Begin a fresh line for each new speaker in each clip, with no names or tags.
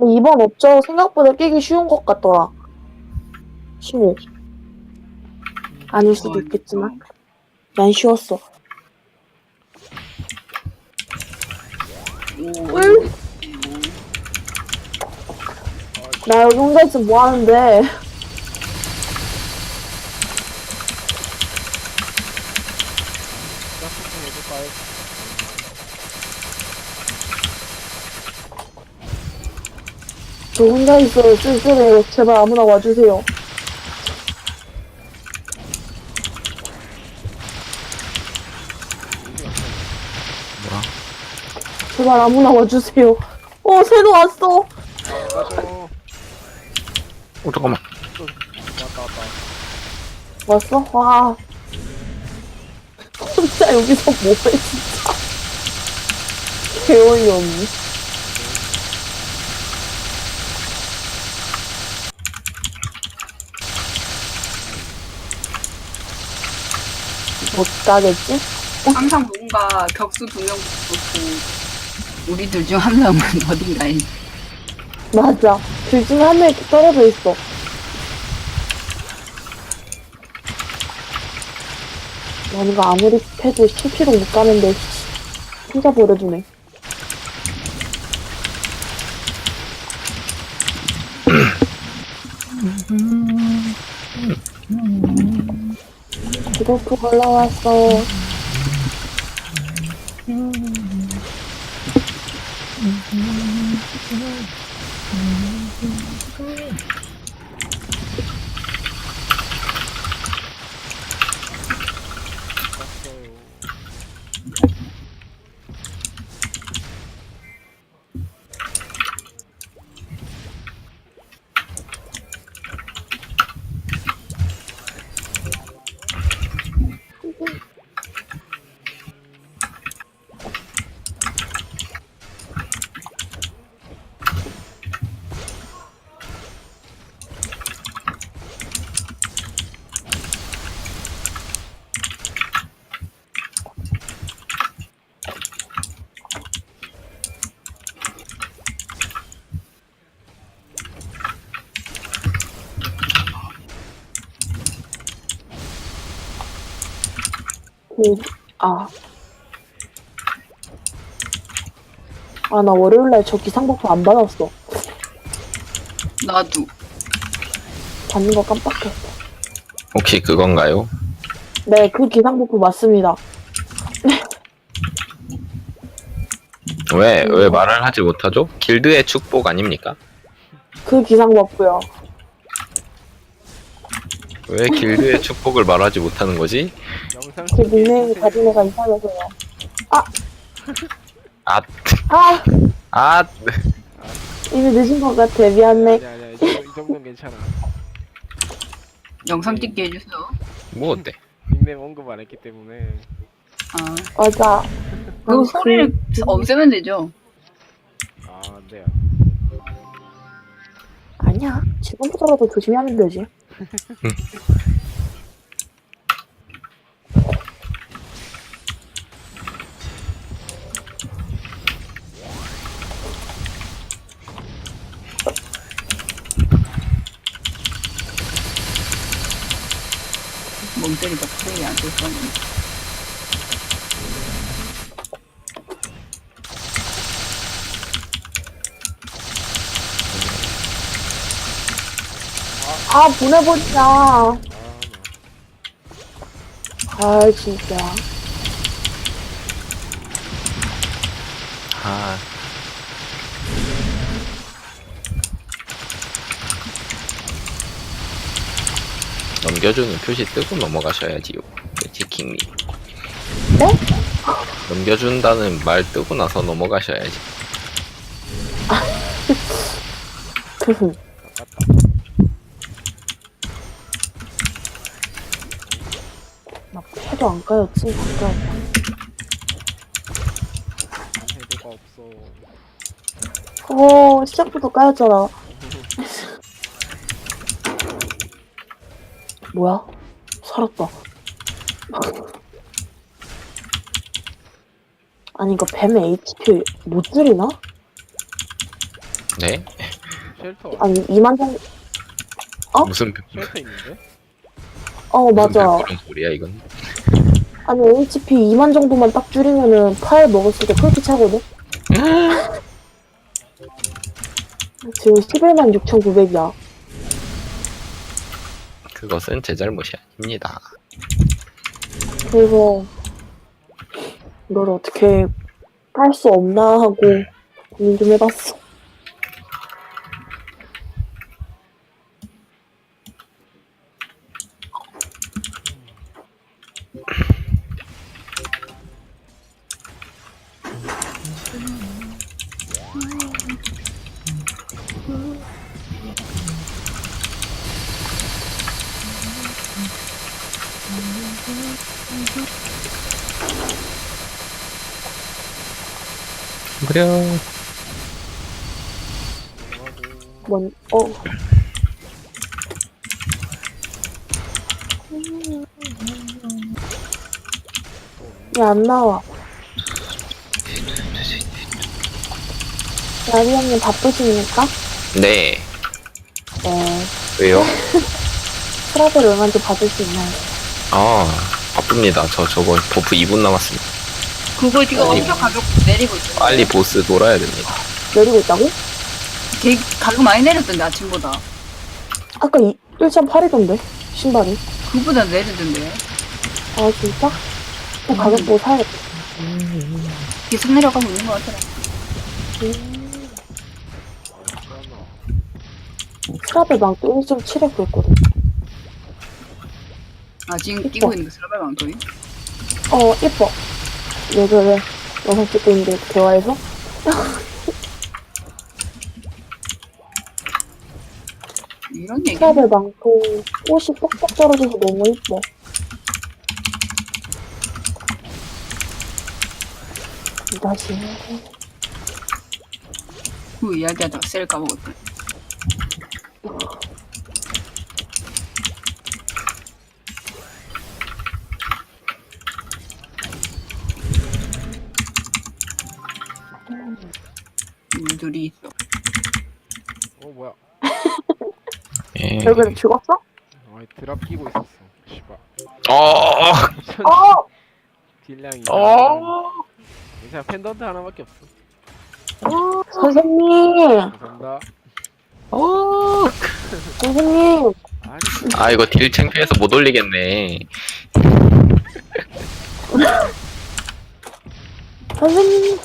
근데 이번 업적 생각보다 깨기 쉬운 것 같더라. 쉬워. 아닐 수도 있겠지만. 난 쉬웠어.
오,
응? 나 여기 혼자 있으면 뭐 하는데.
짝퉁 해볼까요?
저 혼자 있어요. 쓸쓸해요. 제발 아무나 와주세요.
뭐야?
제발 아무나 와주세요. 어, 새도 왔어.
어 잠깐만.
또 왔다 왔다.
왔어? 와. 혼자 여기서 뭐해, 진짜. 개어이 없네. 못 가겠지?
항상 뭔가 격수 두 명 붙고 우리 둘중한 명은 어딘가에
맞아. 둘 중에 한 명이 떨어져 있어. 뭔가 아무리 해도 실피로 못 가는데, 씨, 혼자 버려두네. 이렇게 올라왔어. 그, 아. 아, 나 월요일날 저 기상복도 안 받았어.
나도
받는 거 깜빡했어.
혹시 그건가요?
네, 그 기상복도 맞습니다.
왜 왜 말을 하지 못하죠? 길드의 축복 아닙니까?
그 기상복도요.
왜 길드의 축복을 말하지 못하는 거지?
영상
제 닉네임 가진 애가 이상해서요.
아,
아!
아,
이미 늦은 것 같아. 미안해.
아니 아니 이, 정도- 이 정도는 괜찮아.
영상 찍게 해주세요
뭐 어때?
닉네임 언급 안 했기 때문에.
아
맞아.
그
아,
소리를
그-
없애면 되죠
아 안 돼요.
아니야. 지금부터라도 조심히 하면 되지.
멍 때리다 플레이 안될 거는
아, 보내버리자.
아 나.
아, 진짜.
아, 넘겨주는 표시 뜨고 넘어가셔야지요. 치킹님.
네?
넘겨준다는 말 뜨고 나서 넘어가셔야지.
크흠.
아깝다.
나 까였지? 안 까였다.
헤드가 없어.
어, 시작부터 까였잖아. 뭐야? 살았다. 아니, 이거 뱀의 HP 못 줄이나?
네?
쉘터
아니 2만 정도 어?
무슨
쉘터 있는데?
어 맞아
무슨 소리야 이건
아니 HP 2만 정도만 딱 줄이면은 파일 먹었을 때 풀피 차거든? 지금 11만 6,900이야.
그것은 제 잘못이 아닙니다.
그래서 이걸 어떻게 할수 없나 하고 고민 좀 해봤어
그래
뭔, 어. 야, 안 나와. 나리 형님 바쁘십니까?
네
네.
왜요?
트러블 얼마인지 받을 수 있나요?
아 바쁩니다 저 저거 버프 2분 남았습니다
그거 지금
아니.
엄청 가격 내리고 있어.
빨리 보스 돌아야 됩니다
내리고 있다고?
되게 가격 많이 내렸던데 아침보다.
아까 1.8이던데, 신발이.
그보다 내리던데.
아, 진짜? 또 가격 보고 사야겠다.
계속 내려가고 있는 것 같더라.
트러블 망도 1.7에 구했거든.
아 지금 끼고 있는 거 스라벨 망토이?
어, 예뻐. 왜 그래? 영상 찍고 있는데, 대화에서?
이런 얘기.
트러블 망토 꽃이 뻑뻑 떨어져서 너무 예뻐. 다시.
그 이야기하다가 셀 까먹었다. 물들이 있어.
어 뭐야
예.
결국엔 죽었어?
아 드랍 끼고 있었어 씨발
어,
어!
딜량이
어,
괜찮아 펜던트 하나밖에 없어
선생님!
감사합니다
어.
선생님!
아니
아 이거 딜 창피해서 못 올리겠네
선생님!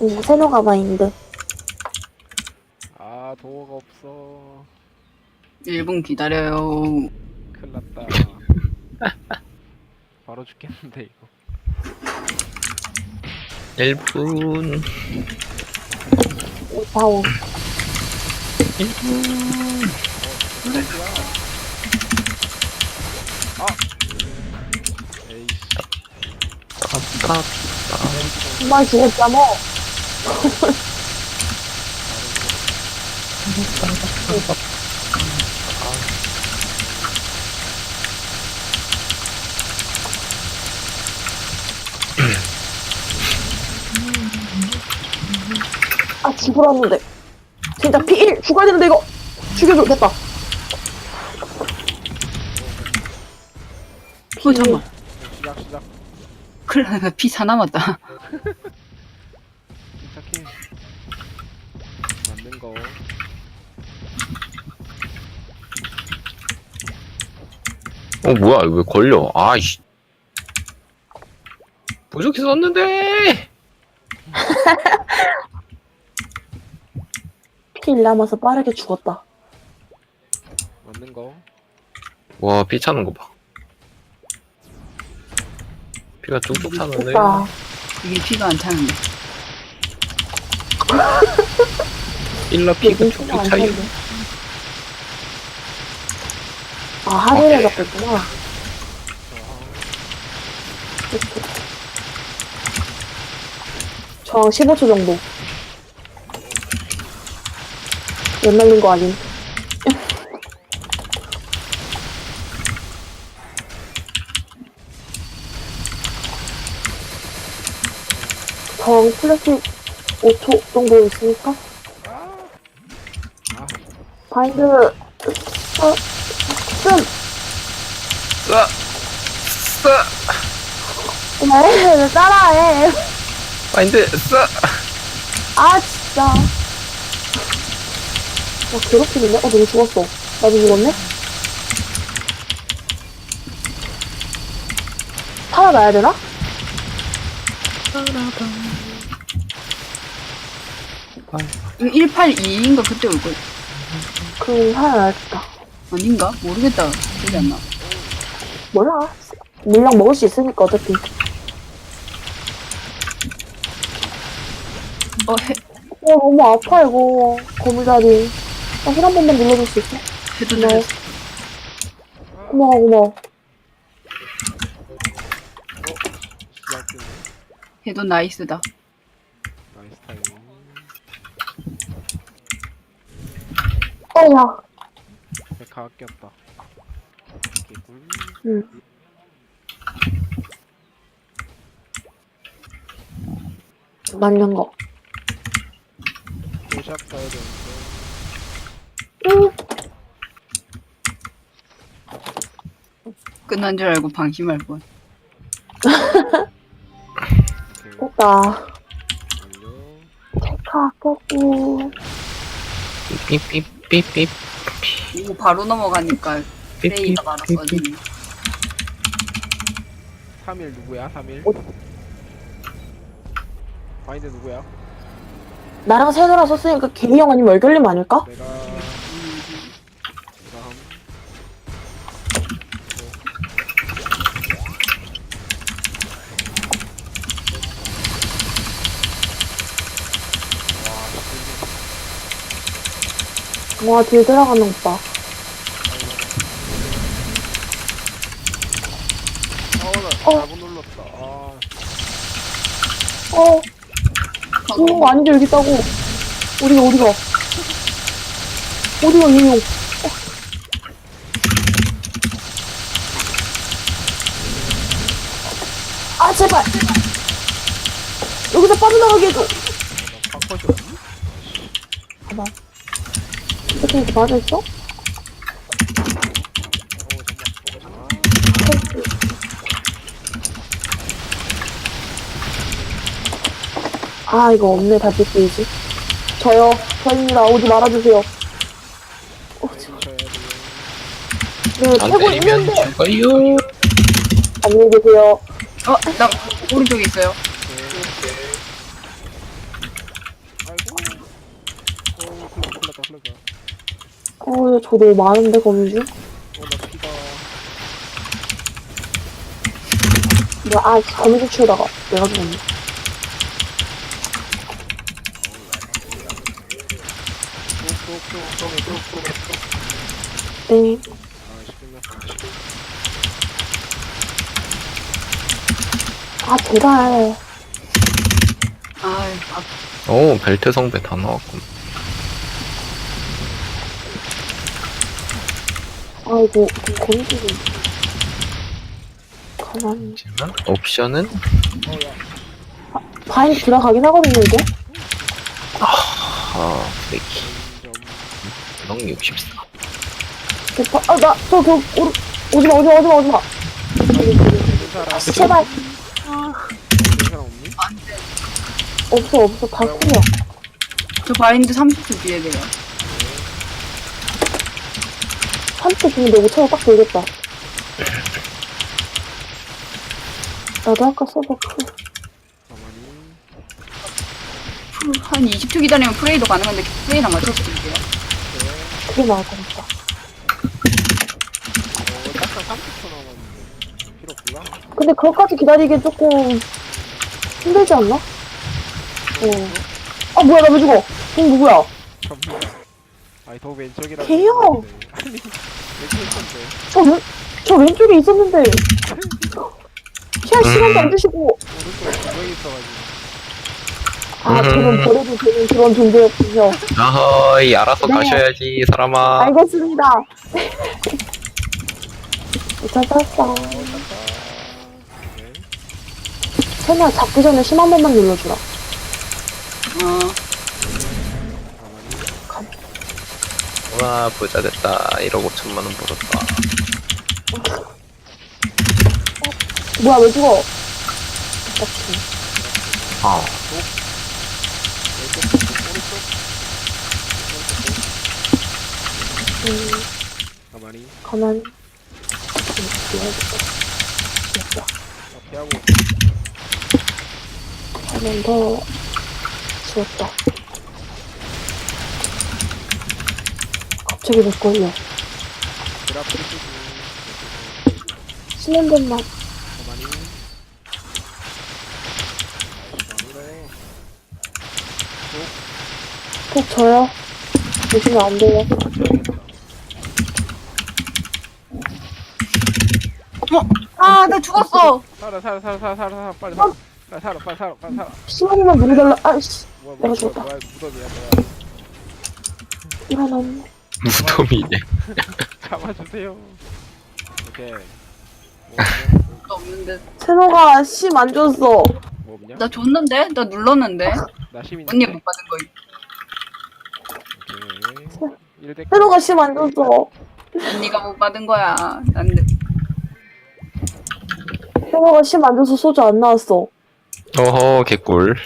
오, 세노 가방인데.
아 도어가 없어
1분 기다려요.
큰일 났다 바로 죽겠는데 이거
1분
오, 다운.
에이씨
깝깝
정말 죽었잖아. 아, 죽으라는데. 진짜 피1 죽어야 되는데, 이거! 죽여줘, 됐다.
어 잠깐.
시작 시작
큰일 났다. 피4 남았다.
거.
어 뭐야 이거 왜 걸려? 아이씨. 부족해 썼는데!
피1 남아서 빠르게 죽었다.
맞는 거.
와 피 차는 거 봐. 피가 쭉쭉 차는데?
됐다.
이게 피가 안 차는데.
일라 피가 차요
차는데. 아, 하늘에 잡고 있구나. 저항 15초 정도. 연 날린 거 아님? 정 플래시 5초 정도 있으니까.
아
바인드, 어, 씀!
으아! 으아!
왜, 왜 따라해.
마인드 으아!
아, 진짜. 나 괴롭히는데? 어, 너무 죽었어. 나도 죽었네? 살아나야 되나?
182인가 그때 올걸.
그럼 살아나야겠다.
아닌가? 모르겠다. 기억이 안 나.
몰라. 물량 먹을 수 있으니까, 어차피.
어, 해,
어, 너무 아파, 이거. 거물다리. 아, 힐한 번만 눌러줄 수 있어?
해도
네.
되겠어.
고마워, 고마워.
해도 나이스다.
나이스 타이밍
어, 야.
백화 아꼈다 개꿀
응. 맞는 거.
또샵 가야 되는데
응.
끝난 줄 알고 방심할 뻔.
오케이
됐다.
완료
체크 아꼈고.
삐삐 삐삐삐
이거 바로 넘어가니까 플레이가 많았거든.
3일 누구야 3일
어?
마인드 누구야?
나랑 세노라 썼으니까 개이 형 아니면 얼결림 아닐까?
내가 내가 함
와, 딜 들어가는 오빠.
아나
어.
잘못 눌렀다 아
어, 이런 거 아닌데 여기 있다고. 어디가, 어디가. 어디가, 이 형. 어. 아, 제발. 여기서 빠져나가게 해줘.
나 팍퍼시 없니?
봐봐. 이렇게 이렇게 맞아있어?
어 잠깐
아, 이거 없네, 달빛이지. 저요. 저입니다. 오지 말아주세요. 어, 저-
아,
네,
안
패고
때리면
있는데.
죽어요
안녕히 계세요.
어, 나 오른쪽에 있어요.
아이고 어 클럽 클럽다 클럽다
어, 저 너무 많은데, 거미줄?
어나 피가
뭐야, 아, 거미줄 치우다가 내가 죽었네. 네.
아,
제발.
아, 아,
오 벨트 성배 다 나왔군
아이고, 거미줄이. 가만히.
하지만 옵션은
어야
바인드 들어가긴 하거든요, 이게.
아 브레이키 점넉 64.
대파, 아, 나, 저, 저, 오르, 오지마, 오지마, 오지마, 오지마.
사람
제발.
사람 없니?
돼.
없어, 없어. 다 쿨이야.
저 바인드 30초 뒤에 돼요.
30초 주는데 5천원 딱 들겠다. 나도 아까 쿨.
가만히
풀, 한 20초 기다리면 플레이도 가능한데 플레이랑 맞춰서 드릴게요.
그게 나을 것 같다.
어 딱한 30초 남았는데 필요 없구나
근데 그것까지 기다리기 조금 힘들지 않나? 어. 아, 뭐야, 나 왜 죽어? 형 누구야?
전부 아니 더 왼쪽이라
개요!
아니 있었는데
저, 왼, 저 왼쪽에 있었는데. 피할 시간도 안 주시고.
오른쪽에 있어가지고
아, 저는
음.
버려도 되는 그런 존재였군요.
아허이 알아서
네.
가셔야지 사람아.
알겠습니다. 찾았어.
네
세나 잡기 전에 심 한 번만 눌러주라.
어,
와 부자 됐다 1억 5천만 원 벌었다
뭐야, 왜 죽어? 어떡해.
아.
음,
가만히.
가만히. 좀 눌러야겠다. 됐다.
자, 피하고.
한번 더. 지웠다. 갑자기 왜 걸려?
드랍. 가만히. 그래.
푹 져요. 요즘에 안 돼요.
지어야겠다.
아, 나 죽었어.
살아, 살아, 살아, 살아, 살아, 살아, 빨리 살아. 빨리 살아, 빨리 살아, 빨리 살아.
시간이만 누르달라. 아이씨.
뭐야,
내가
뭐야,
죽었다.
뭐야, 무덤이야, 뭐야.
일어났네.
무덤이네
잡아주세요. 오케이. 뭐,
나 없는데.
세노가 심 안 줬어.
뭐, 뭐 없냐?
나 줬는데? 나 눌렀는데?
나 시민.
언니 못 받은 거.
오케이. 1대
세노가 심 안 줬어.
언니가 못 받은 거야. 난
세노가 심 안 줘서 소주 안 나왔어.
어허 개꿀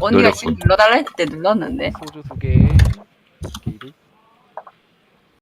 언니가
노렸군.
지금 눌러달라 했을 때 눌렀는데.
소주 두 개.